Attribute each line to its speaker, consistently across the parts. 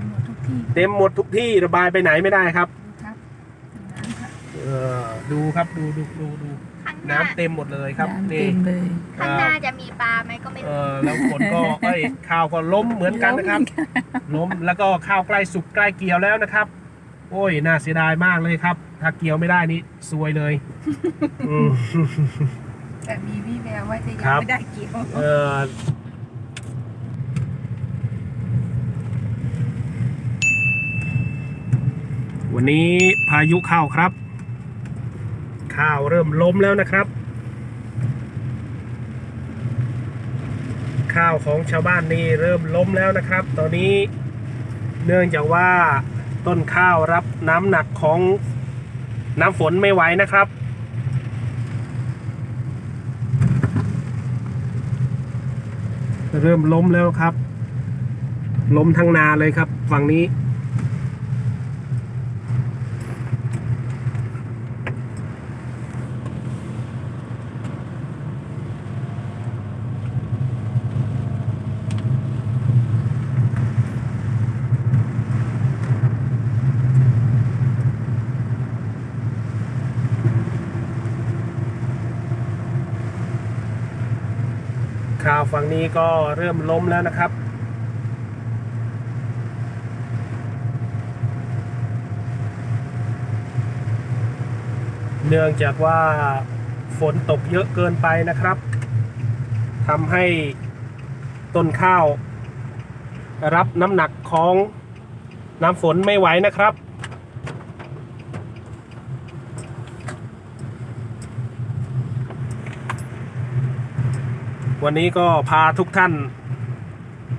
Speaker 1: มหมดทุกที่
Speaker 2: เต็มหมดทุกที่ระบายไปไหนไม่ได้ครับ
Speaker 1: ดูครับน้ำค่ะ
Speaker 2: เออดูครับดูดูดูดู
Speaker 3: ข้างหน้า
Speaker 2: น้ำเต็มหมดเลยครับ
Speaker 1: น้ำ
Speaker 2: นี่
Speaker 1: เต็มเลย
Speaker 3: ข้างหน้าจะมีปลาไหมก็ไม่
Speaker 2: เอ
Speaker 3: รู้
Speaker 2: อแล้วฝนก็เอ้ยข้าวก็ล้มเหมือนกันนะครับล้มแล้วก็ข้าวใกล้สุกใกล้เกี่ยวแล้วนะครับ โอ้ยน่าเสียดายมากเลยครับ ถ้าเกี่ยวไม่ได้นี่ซวยเลยอืม
Speaker 1: แต่มีวี่แววว่าจะ
Speaker 2: ครั
Speaker 1: ยัง
Speaker 2: บ
Speaker 1: ไม่ได้เกี่ยว
Speaker 2: เออ วันนี้พายุเข้าครับ ข้าวเริ่มล้มแล้วนะครับ ข้าวของชาวบ้านนี่เริ่มล้มแล้วนะครับ ตอนนี้เนื่องจากว่าต้นข้าวรับน้ำหนักของน้ำฝนไม่ไหวนะครับ เริ่มล้มแล้วครับ ล้มทั้งนาเลยครับฝั่งนี้ ข่าวฝั่งนี้ก็เริ่มล้มแล้วนะครับ เนื่องจากว่าฝนตกเยอะเกินไปนะครับทำให้ต้นข้าว รับน้ำหนักของน้ำฝนไม่ไหวนะครับ วันนี้ก็พาทุกท่าน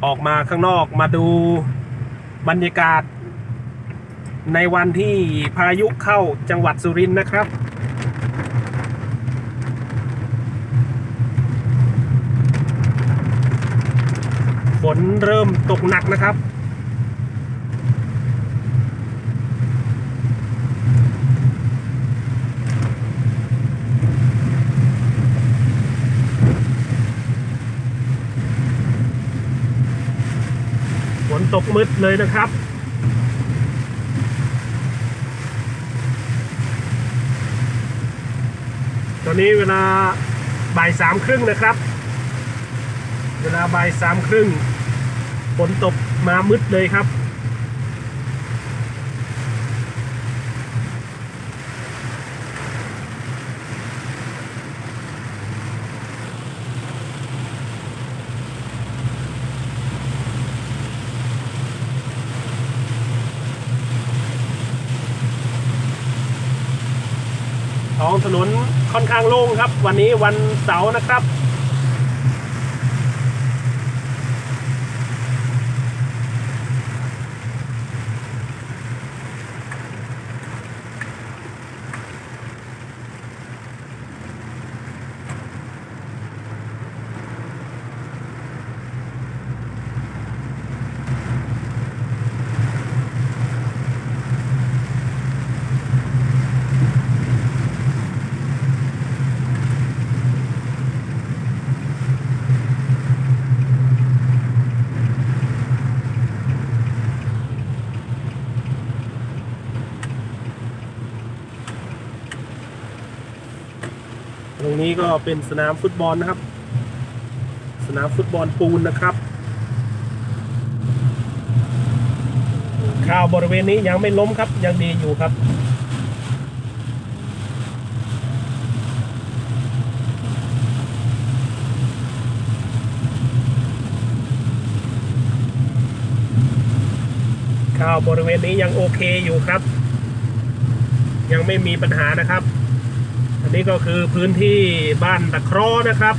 Speaker 2: ออกมาข้างนอกมาดูบรรยากาศ ในวันที่พายุเข้าจังหวัดสุรินทร์นะครับ ฝนเริ่มตกหนักนะครับ ตกมืดเลยนะครับ ตอนนี้เวลาบ่ายสามครึ่งนะครับ เวลาบ่ายสามครึ่งฝนตกมามืดเลยครับ องถนนค่อนข้างโล่งครับ วันนี้วันเสาร์นะครับ รงนี้ก็เป็นสนามฟุตบอลนะครับ สนามฟุตบอลปูนนะครับ ข้าวบริเวณนี้ยังไม่ล้มครับยังดีอยู่ครับข้าวบริเวณนี้ยังโอเคอยู่ครับ ยังไม่มีปัญหานะครับ นนี้ก็คือพื้นที่บ้านตะคราะห์นะครับ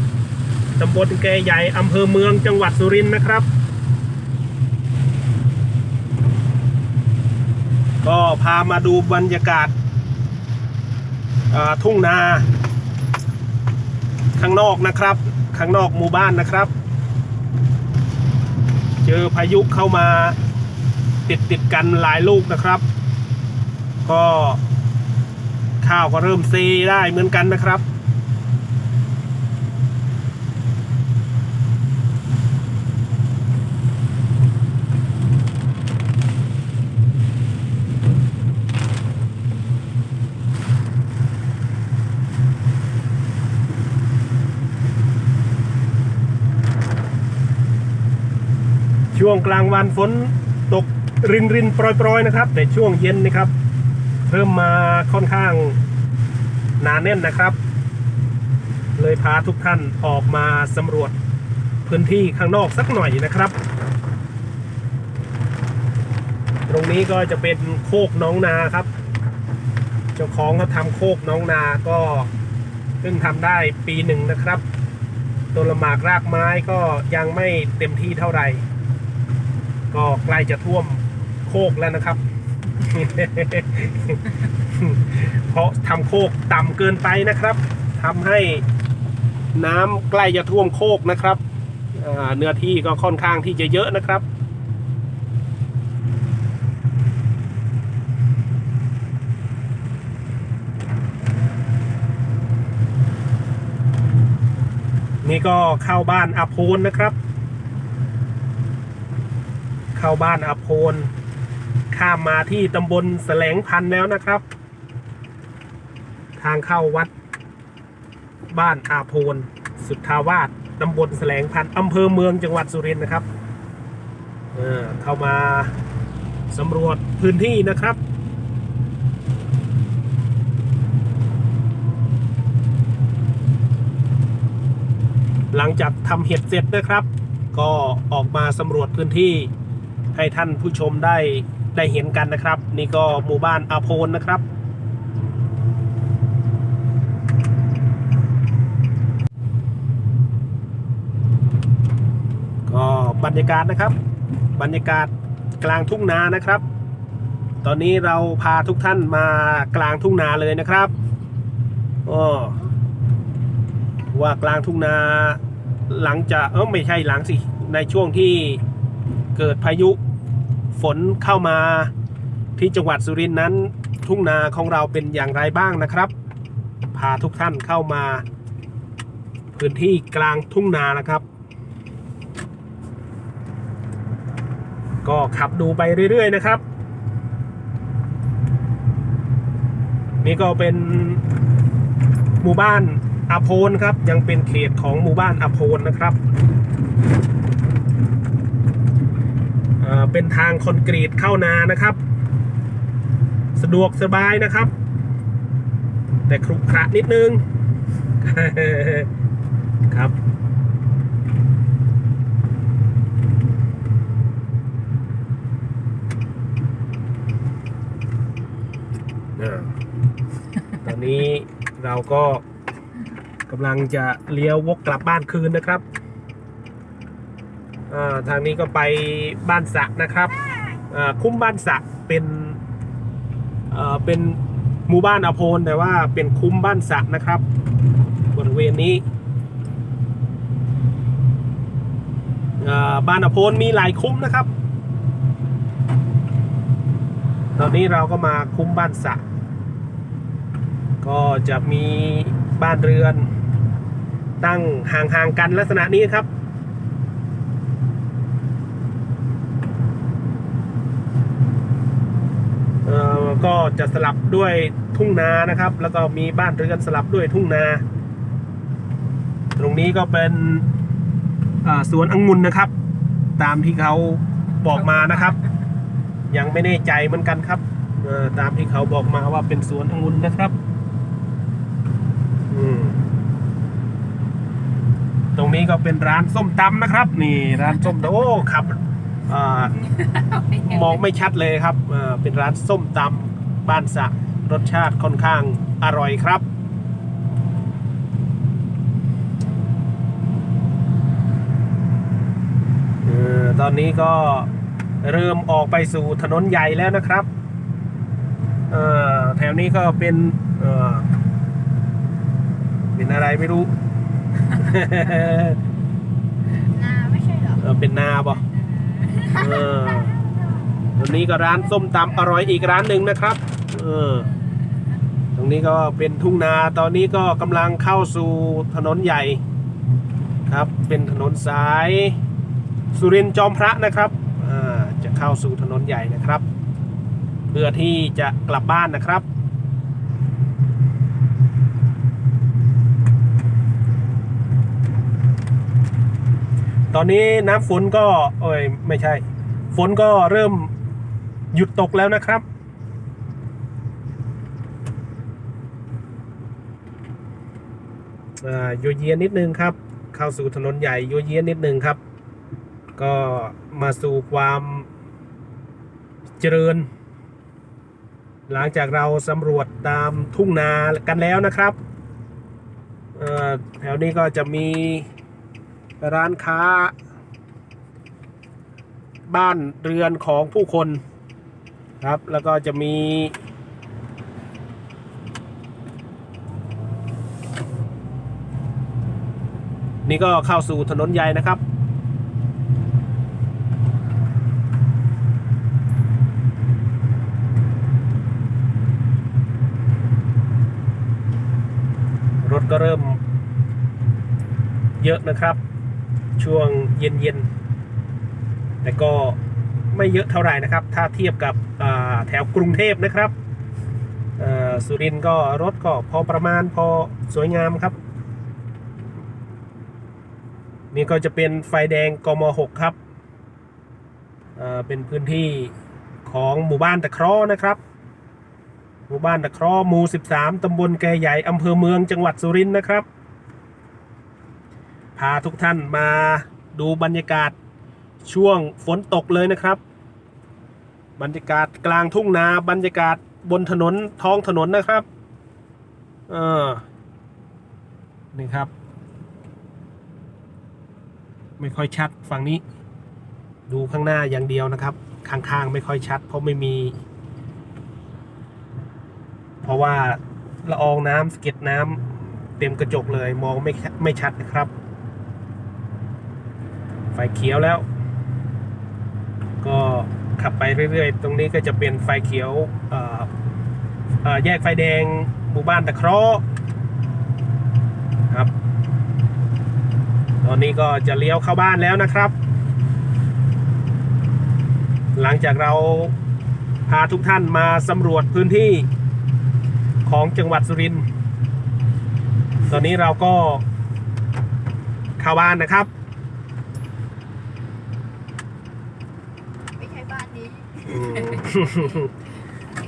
Speaker 2: ตำบลแกใหญ่อำเภอเมืองจังหวัดสุรินทร์นะครับ ก็พามาดูบรรยากาศาทุ่งนา ข้างนอกนะครับ ข้างนอกหมู่บ้านนะครับ เจอพายุเข้ามาติดติดกันหลายลูกนะครับ ก็ ข้าวก็เริ่มเซได้เหมือนกันนะครับ ช่วงกลางวันฝนตกรินรินปล่อยๆนะครับ แต่ช่วงเย็นนะครับ เพิ่มมาค่อนข้างหนาแน่นนะครับ เลยพาทุกท่านออกมาสำรวจพื้นที่ข้างนอกสักหน่อยนะครับ ตรงนี้ก็จะเป็นโคกน้องนาครับ เจ้าของเขาทำโคกน้องนาก็เพิ่งทำได้ปีหนึ่งนะครับต้นละหมากรากไม้ก็ยังไม่เต็มที่เท่าไหร่ ก็ใกล้จะท่วมโคกแล้วนะครับ เพราะทำโคกต่ำเกินไปนะครับทำให้น้ำใกล้จะท่วมโคกนะครับเนื้อที่ก็ค่อนข้างที่จะเยอะนะครับนี่ก็เข้าบ้านอาโพนนะครับ เข้าบ้านอาโพน ข้ามมาที่ตำบลแสลงพันธ์แล้วนะครับ ทางเข้าวัดบ้านอาโพนสุทธาวาสตำบลแสลงพันธ์อำเภอเมืองจังหวัดสุรินทร์นะครับเออเข้ามาสำรวจพื้นที่นะครับหลังจากทำเห็ดเสร็จนะครับ ก็ออกมาสำรวจพื้นที่ให้ท่านผู้ชมได้ ได้เห็นกันนะครับ นี่ก็หมู่บ้านอาโพนนะครับ ก็บรรยากาศนะครับ บรรยากาศกลางทุ่งนานะครับ ตอนนี้เราพาทุกท่านมากลางทุ่งนาเลยนะครับออว่ากลางทุ่งนาหลังจากเออไม่ใช่หลังสิ ในช่วงที่เกิดพายุ ฝนเข้ามาที่จังหวัดสุรินทร์นั้น ทุ่งนาของเราเป็นอย่างไรบ้างนะครับ พาทุกท่านเข้ามา พื้นที่กลางทุ่งนานะครับ ก็ขับดูไปเรื่อย ๆ นะครับ นี่ก็เป็นหมู่บ้านอาโพนครับ ยังเป็นเขตของหมู่บ้านอาโพนนะครับ เป็นทางคอนกรีตเข้านานะครับ สะดวกสบายนะครับ แต่ครุขระนิดนึงครับตอนนี้เราก็กำลังจะเลี้ยววกกลับบ้านคืนนะครับ ทางนี้ก็ไปบ้านสะนะครับอ่าคุ้มบ้านสะเป็นเอ่อเป็นหมู่บ้านอโพนแต่ว่าเป็นคุ้มบ้านสะนะครับ บริเวณนี้อ่าบ้านอโพนมีหลายคุ้มนะครับ ตอนนี้เราก็มาคุ้มบ้านสะก็จะมีบ้านเรือนตั้งห่างๆกันลักษณะนี้ครับ เอ่อ ก็จะสลับด้วยทุ่งนานะครับ แล้วก็มีบ้านเรือนสลับด้วยทุ่งนา ตรงนี้ก็เป็นสวนองุ่นนะครับ ตามที่เขาบอกมานะครับ ยังไม่แน่ใจเหมือนกันครับตามที่เขาบอกมาว่าเป็นสวนองุ่นนะครับตรงนี้ก็เป็นร้านส้มตำนะครับ นี่ร้านส้มตำโอ้ครับอมองไม่ชัดเลยครับเป็นร้านส้มตำ บ้านสระรสชาติค่อนข้างอร่อยครับเออตอนนี้ก็เริ่มออกไปสู่ถนนใหญ่แล้วนะครับเออแถวนี้ก็เป็นเออเป็นอะไรไม่รู้
Speaker 3: นาไม่ใช่เหรอ
Speaker 2: เออเป็นนาบ่เออตรงนี้ก็ร้านส้มตำอร่อยอีกร้านหนึ่งนะครับ เออ ตรงนี้ก็เป็นทุ่งนาตอนนี้ก็กำลังเข้าสู่ถนนใหญ่ครับ เป็นถนนสายสุรินทร์จอมพระนะครับจะเข้าสู่ถนนใหญ่นะครับ เพื่อที่จะกลับบ้านนะครับตอนนี้น้ำฝนก็ เอ้ยไม่ใช่ ฝนก็เริ่มหยุดตกแล้วนะครับ อ่าโยเยียนิดนึงครับ เข้าสู่ถนนใหญ่โยเยียนิดนึงครับ ก็มาสู่ความเจริญ หลังจากเราสำรวจตามทุ่งนากันแล้วนะครับแถวนี้ก็จะมีร้านค้า บ้านเรือนของผู้คนครับ แล้วก็จะมี ก็เข้าสู่ถนนใหญ่นะครับ รถก็เริ่มเยอะนะครับ ช่วงเย็นๆแต่ก็ไม่เยอะเท่าไหร่นะครับ ถ้าเทียบกับแถวกรุงเทพนะครับสุรินทร์ก็รถก็พอประมาณพอสวยงามครับ นี่ก็จะเป็นไฟแดงกม6ครับอ่าเป็นพื้นที่ของหมู่บ้านตะเคราะห์นะครับ หมู่บ้านตะเคราะห์หมู่ 13 ตำบลแกใหญ่อำเภอเมืองจังหวัดสุรินทร์นะครับ พาทุกท่านมาดูบรรยากาศช่วงฝนตกเลยนะครับ บรรยากาศกลางทุ่งนาบรรยากาศบนถนนท้องถนนนะครับ เออนี่ครับ ไม่ค่อยชัดฝั่งนี้ ดูข้างหน้าอย่างเดียวนะครับ ข้างๆไม่ค่อยชัด เพราะไม่มี เพราะว่าละอองน้ำสเก็ดน้ำเต็มกระจกเลยมองไม่ไม่ชัดนะครับ ไฟเขียวแล้ว ก็ขับไปเรื่อยๆ ตรงนี้ก็จะเป็นไฟเขียวแยกไฟแดงหมู่บ้านตะเคราะห์ครับ ต อนนี้ก็จะเลี้ยวเข้าบ้านแล้วนะครับ หลังจากเราพาทุกท่านมาสำรวจพื้นที่ของจังหวัดสุรินทร์ ตอนนี้เราก็เข้าบ้านนะครับ
Speaker 3: ไม่ใช่บ้านนี้
Speaker 2: อืม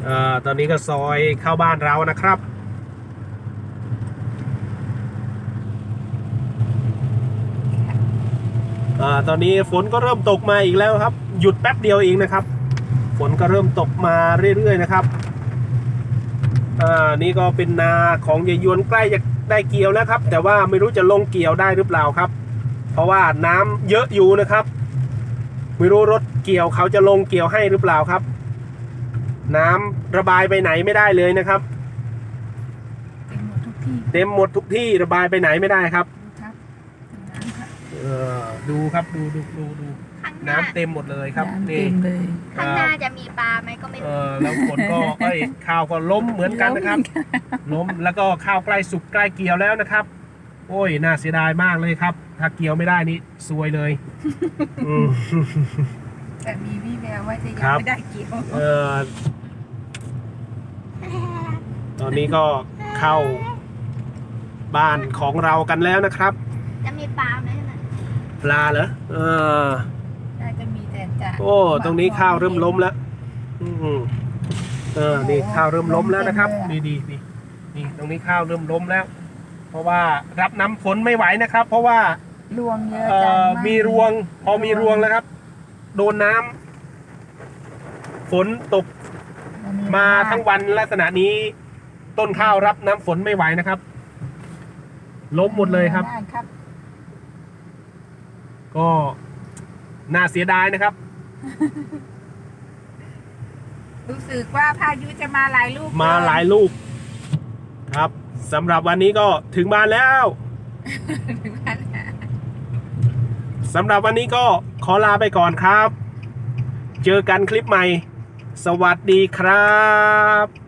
Speaker 2: เอ่อตอนนี้ก็ซอยเข้าบ้านเรานะครับ อ่า ตอนนี้ฝนก็เริ่มตกมาอีกแล้วครับ หยุดแป๊บเดียวเองนะครับ ฝนก็เริ่มตกมาเรื่อยๆนะครับอ่านี่ก็เป็นนาของยายยวนใกล้จะได้เกี่ยวแล้วครับ แต่ว่าไม่รู้จะลงเกี่ยวได้หรือเปล่าครับ เพราะว่าน้ำเยอะอยู่นะครับ ไม่รู้รถเกี่ยวเขาจะลงเกี่ยวให้หรือเปล่าครับ น้ำระบายไปไหนไม่ได้เลยนะครับ
Speaker 1: เต็มหมดทุกที่
Speaker 2: เต็มหมดทุกที่ระบายไปไหนไม่ได้ครับ
Speaker 1: ดูครับน้ำค่ะ
Speaker 2: เออดูครับดูดูดูดู
Speaker 3: ข้างหน้า
Speaker 2: น้ำเต็มหมดเลยครับ
Speaker 1: น้ำ
Speaker 2: นี่
Speaker 1: เต็มเลย
Speaker 3: ข้างหน้าจะมีปลาไหมก็ไม่
Speaker 2: เอ
Speaker 3: รู้
Speaker 2: อแล้วฝนก็เอ้ยข้าวก็ล้มเหมือนกันนะครับ ล้มแล้วก็ข้าวใกล้สุกใกล้เกี่ยวแล้วนะครับ โอ้ยน่าเสียดายมากเลยครับ ถ้าเกี่ยวไม่ได้นี่ซวยเลยอืม
Speaker 1: แต่มีวี่แววว่าจะยั
Speaker 2: ครั
Speaker 1: ง
Speaker 2: บ
Speaker 1: ไม่ได้เกี่ยว
Speaker 2: เออตอนนี้ก็เข้าบ้านของเรากันแล้วนะครับ
Speaker 3: จะมีปลาไหมน่ะ
Speaker 2: ปลาเหรอเออ
Speaker 1: น่าจะมีแต่จะ
Speaker 2: โอ้ตรงนี้ข้าวเริ่มล้มแล้วอืมเออนี่ข้าวเริ่มล้มแล้วนะครับดีดีดีนี่ตรงนี้ข้าวเริ่มล้มแล้ว เพราะว่ารับน้ำฝนไม่ไหวนะครับ เพราะว่า
Speaker 1: รวงเยอะ
Speaker 2: เอ่
Speaker 1: จัง
Speaker 2: อา
Speaker 1: ก
Speaker 2: มีรวง พอมีรวงแล้วครับ โดนน้ำฝนตกมาทั้งวันลักษณะนี้ ต้นข้าวรับน้ำฝนไม่ไหวนะครับ ล้มหมดเลยครับ
Speaker 1: ครับ
Speaker 2: ก็น่าเสียดายนะครับ
Speaker 1: รู้สึกว่าพายุจะมาหลายลูก
Speaker 2: มาหลายลูก ครับสำหรับวันนี้ก็ถึงบ้านแล้ว
Speaker 1: ถึงบ้านแล้ว
Speaker 2: สำหรับวันนี้ก็ขอลาไปก่อนครับ เจอกันคลิปใหม่ สวัสดีครับ